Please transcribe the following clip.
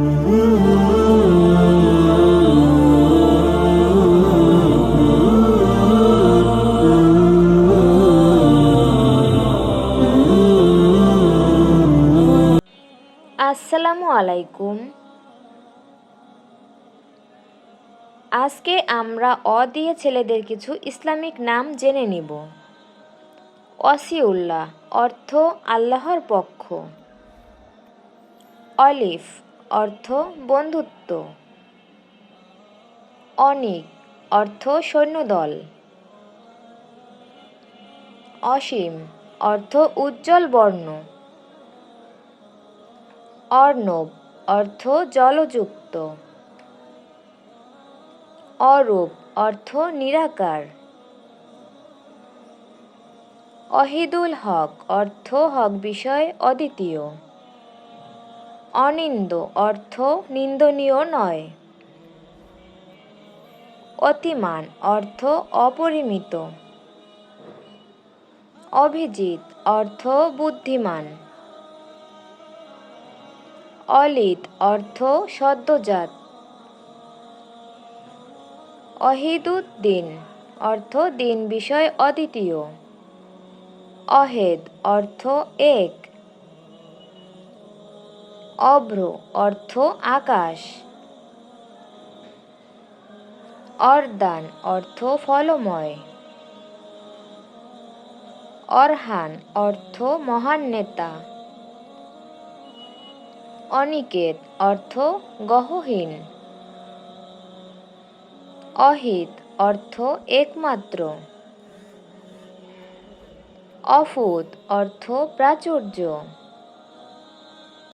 আসসালামু আলাইকুম। আজকে আমরা অ দিয়ে ছেলেদের কিছু ইসলামিক নাম জেনে নিব। অসিউল্লাহ অর্থ আল্লাহর পক্ষ। অলিফ অর্থ বন্ধুত্ব। অনিক, অর্থ সৈন্যদল। অসীম, অর্থ উজ্জ্বল বর্ণ। অর্ণব, অর্থ জলযুক্ত। অরূপ, অর্থ নিরাকার। অহিদুল হক, অর্থ হক বিষয় অদ্বিতীয়। অনিন্দ অর্থ নিন্দনীয় নয়। অতিমান অর্থ অপরিমিত। অভিজিৎ অর্থ বুদ্ধিমান। অলিত অর্থ সদ্যজাত। অহিদুদ্দিন অর্থ দিন বিষয় অদ্বিতীয়। অহেদ অর্থ এক। অভ্র অর্থ আকাশ। অর্দান অর্থ ফলময়। অরহান অর্থ মহান নেতা। অনিকেত অর্থ গহহীন। অহিত অর্থ একমাত্র। অফুত অর্থ প্রাচুর্য।